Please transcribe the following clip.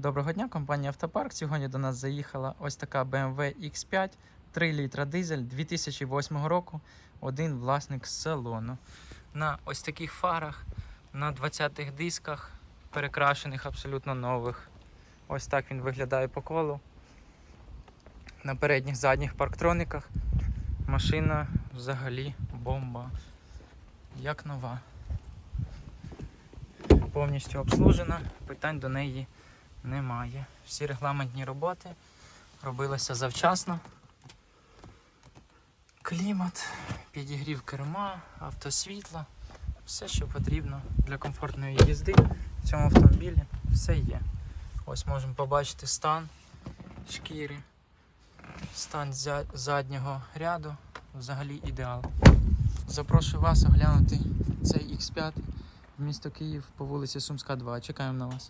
Доброго дня, компанія Автопарк. Сьогодні до нас заїхала ось така BMW X5, 3 літра дизель 2008 року. Один власник з салону. На ось таких фарах, на 20-х дисках, перекрашених абсолютно нових. Ось так він виглядає по колу. На передніх задніх парктрониках. Машина взагалі бомба. Як нова. Повністю обслужена, питань до неї немає. Всі регламентні роботи робилися завчасно. Клімат, підігрів керма, автосвітло, все, що потрібно для комфортної їзди в цьому автомобілі, все є. Ось можемо побачити стан шкіри, стан заднього ряду, взагалі ідеал. Запрошую вас оглянути цей X5 в місто Київ по вулиці Сумська, 2. Чекаємо на вас.